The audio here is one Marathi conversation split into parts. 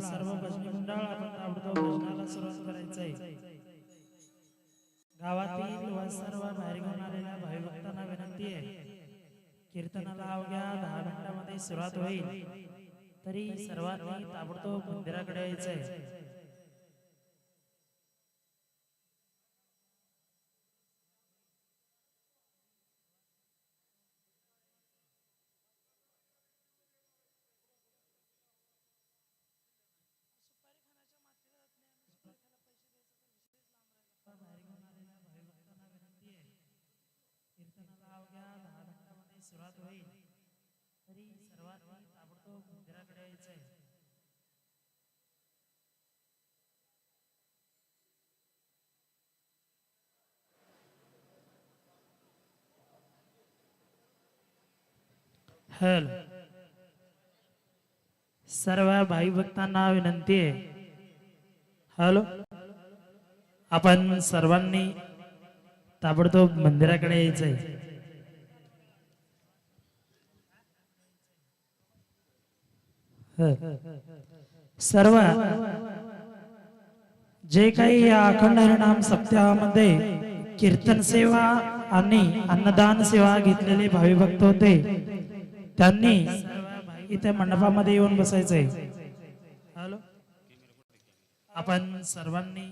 सर्व भजनी मंडळ आपण आवडतो भजनाला सुरुवात करायचंय. गावातील व सर्व बाहेर घेऊन आलेल्या भाविभक्तांना विनंती आहे. कीर्तनाला अवघ्या दहा मिनिटांमध्ये सुरुवात होईल. तरी सर्वांनी ताबडतोब मंदिराकडे यायचंय. सुरुवात होईल तरी सर्वांनी ताबडतोब मंदिराकडे यायचंय. हॅलो. सर्व भाई भक्तांना विनंती आहे. हॅलो. आपण सर्वांनी ताबडतोब मंदिराकडे यायचंय. हं. सर्व जे काही या अखंड हरिनाम सप्ताहामध्ये कीर्तन सेवा आणि अन्नदान सेवा घेतलेले भावी भक्त होते त्यांनी इथे मंडपामध्ये येऊन बसायचंय हॅलो? आपण सर्वांनी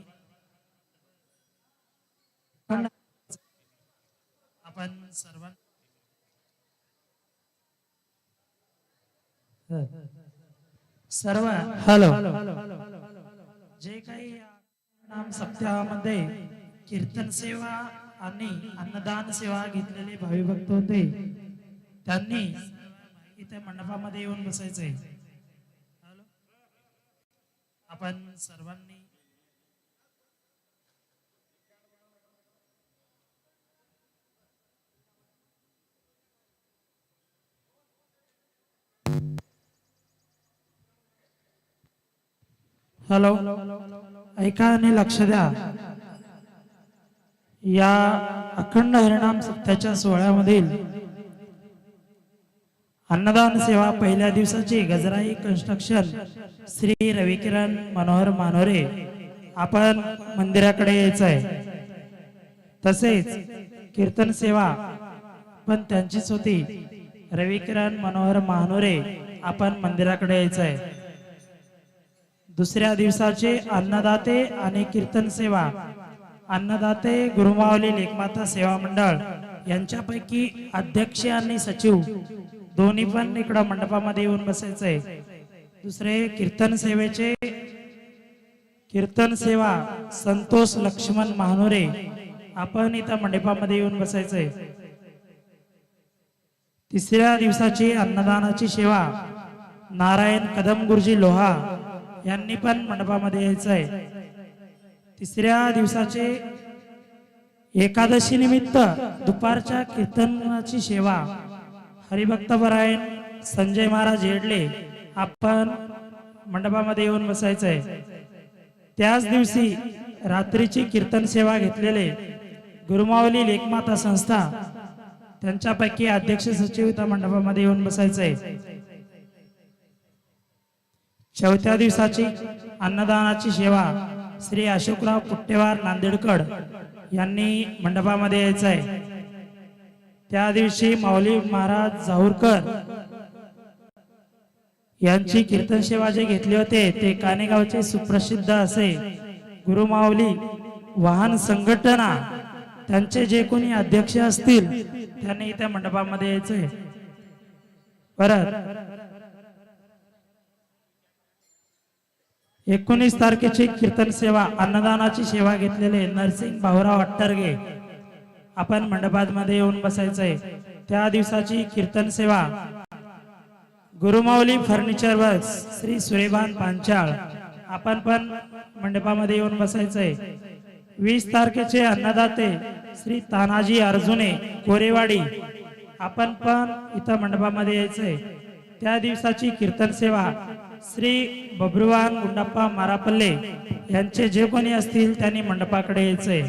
आपण सर्वां सर्व हॅलो जे काही नाम सप्ताहामध्ये कीर्तन सेवा आणि अन्नदान सेवा घेतलेले भावी भक्त होते त्यांनी इथे मंडपामध्ये येऊन बसायचंय हॅलो आपण सर्वांनी हॅलो? ऐका आणि लक्ष द्या. या अखंड हरिणाम सप्त्याच्या सोहळ्यामधील अन्नदान सेवा पहिल्या दिवसाची गजराई कन्स्ट्रक्शन श्री रविकिरण मनोहर मानोरे आपण मंदिराकडे यायचं आहे तसेच कीर्तन सेवा पण त्यांचीच होती. रविकिरण मनोहर मानोरे आपण मंदिराकडे यायचं आहे दुसऱ्या दिवसाचे अन्नदाते आणि कीर्तन सेवा. अन्नदाते गुरुमावली लेखमाता सेवा मंडळ यांच्यापैकी अध्यक्ष आणि सचिव दोन्ही पण इकडं मंडपामध्ये येऊन बसायचंय. दुसरे कीर्तन सेवेचे कीर्तन सेवा संतोष लक्ष्मण महानुरे आपण इथं मंडपामध्ये येऊन बसायचंय. तिसऱ्या दिवसाची अन्नदानाची सेवा नारायण कदम गुरुजी लोहा यांनी पण मंडपामध्ये यायचं आहे तिसऱ्या दिवसाचे एकादशी निमित्त दुपारच्या कीर्तनाची सेवा. हरिभक्तपरायण संजय महाराज हेडले. आपण मंडपामध्ये येऊन बसायचं आहे त्याच दिवशी रात्रीची कीर्तन सेवा घेतलेले गुरुमावली लेखमाता संस्था त्यांच्यापैकी अध्यक्ष सचिव त्या मंडपामध्ये येऊन बसायचं आहे चौथ्या दिवसाची अन्नदानाची सेवा श्री अशोकराव पुट्टेवार नांदेडकर यांनी मंडपामध्ये यायचं आहे त्या दिवशी माऊली महाराज जाहूरकर यांची कीर्तन सेवा जे घेतले होते ते कानेगावचे सुप्रसिद्ध असे गुरुमाऊली वाहन संघटना त्यांचे जे कोणी अध्यक्ष असतील त्यांनी त्या मंडपामध्ये यायचंय. परत एकोणीस तारखेची कीर्तन सेवा अन्नदानाची सेवा घेतलेले नरसिंग भाऊराव अट्टरगे. आपण मंडपामध्ये येऊन बसायचंय. त्या दिवसाची कीर्तन सेवा. Gurumauli furniture works Shri Surebhan Panchal. आपण पण मंडपामध्ये येऊन बसायचंय. वीस तारखेचे अन्नदाते श्री तानाजी अर्जुने कोरेवाडी. आपण पण इथं मंडपामध्ये यायचंय. त्या दिवसाची कीर्तन सेवा. श्री बब्रुवान गुंडप्पा मारापल्ले यांचे जे कोणी असतील त्यांनी मंडपाकडे यायचंय.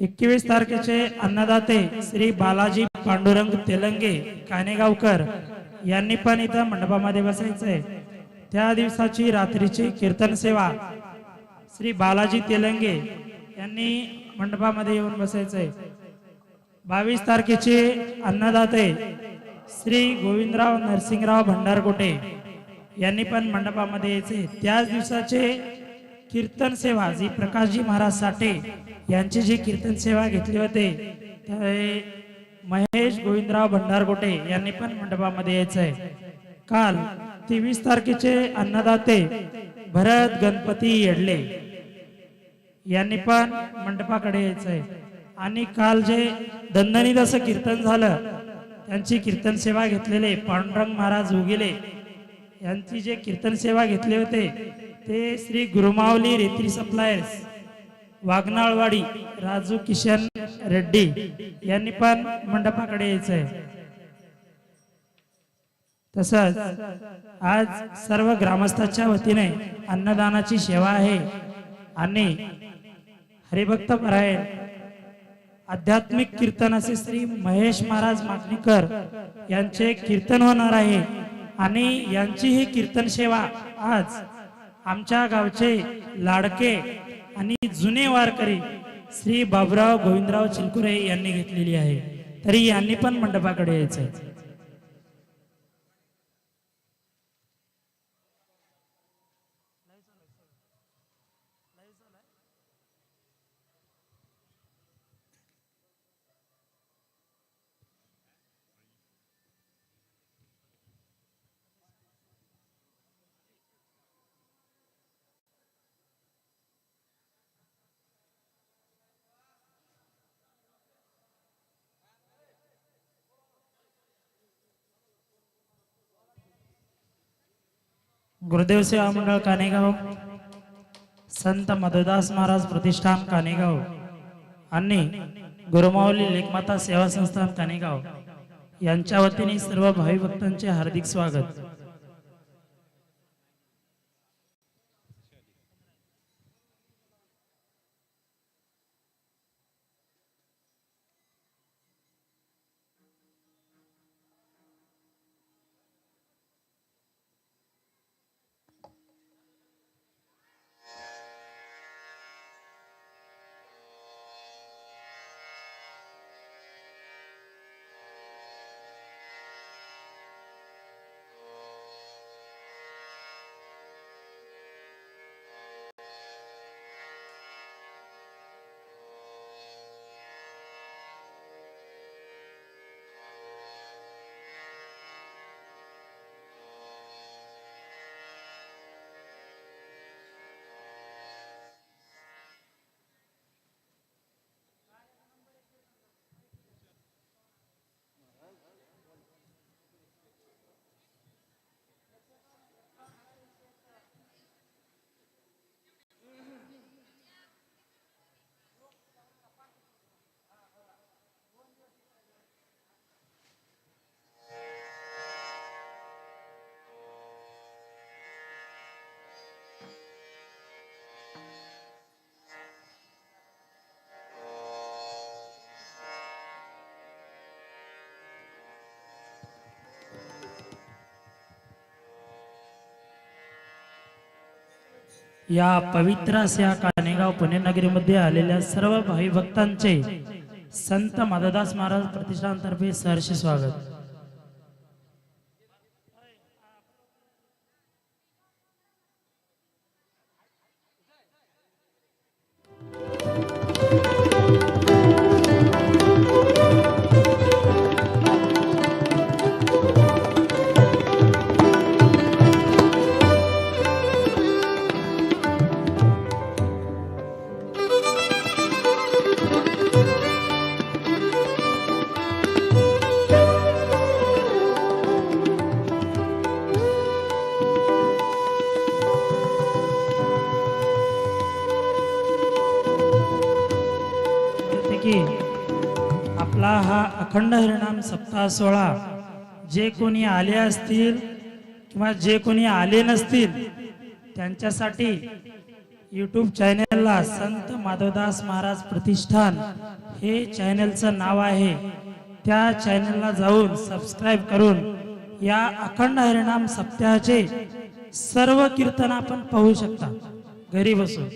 एकवीस तारखेचे अन्नदाते श्री बालाजी पांडुरंग तेलंगे कानेगावकर यांनी पण इथं मंडपामध्ये बसायचंय. त्या दिवसाची रात्रीची कीर्तन सेवा श्री बालाजी तेलंगे यांनी मंडपामध्ये येऊन बसायचंय. बावीस तारखेचे अन्नदाते श्री गोविंदराव नरसिंगराव भंडारकोटे यांनी पण मंडपामध्ये यायचे. त्याच दिवसाचे कीर्तन सेवा जी प्रकाशजी महाराज साठे यांची जी कीर्तन सेवा घेतली होते ते महेश गोविंदराव भंडारकोटे यांनी पण मंडपामध्ये यायचंय काल तेवीस तारखेचे अन्नदाते भरत गणपती येडले यांनी पण मंडपाकडे यायचंय आणि काल जे दंदनीत असं कीर्तन झालं त्यांची कीर्तन सेवा घेतलेले पांडुरंग महाराज उगिले. यांची जे कीर्तन सेवा घेतले होते ते श्री गुरुमावली रेत्री सप्लायर्स वाघनाळवाडी राजू किशन रेड्डी यांनी पण मंडपाकडे यायचं आहे तसंच आज सर्व ग्रामस्थांच्या वतीने अन्नदानाची सेवा आहे आणि हरिभक्त परायण आध्यात्मिक कीर्तन असे श्री महेश महाराज मागणीकर यांचे कीर्तन होणार आहे. आणि यांची ही कीर्तन सेवा आज आमच्या गावचे लाडके आणि जुने वारकरी श्री बाबुराव गोविंदराव चिलकुरे यांनी घेतलेली आहे. तरी यांनी पण मंडपाकडे यायचंय. गुरुदेव सेवा मंडळ कानेगाव संत मधुदास महाराज प्रतिष्ठान कानेगाव आणि गुरुमावली लेखमाता सेवा संस्थान कानेगाव. यांच्या वतीने सर्व भावी भक्तांचे हार्दिक स्वागत. या पवित्र अशा कानेगाव पुणे नगरीमध्ये आलेल्या सर्व भावी भक्तांचे संत मददास महाराज प्रतिष्ठानतर्फे सहर्ष स्वागत. अखंड हरिणाम सप्ताह सोहळा जे कोणी आले असतील किंवा जे कोणी आले नसतील त्यांच्यासाठी यूट्यूब चॅनेलला संत माधवदास महाराज प्रतिष्ठान हे चॅनेलचं नाव आहे. त्या चॅनेलला जाऊन सबस्क्राईब करून या अखंड हरिनाम सप्ताहाचे सर्व कीर्तन आपण पाहू शकता. घरी बसून.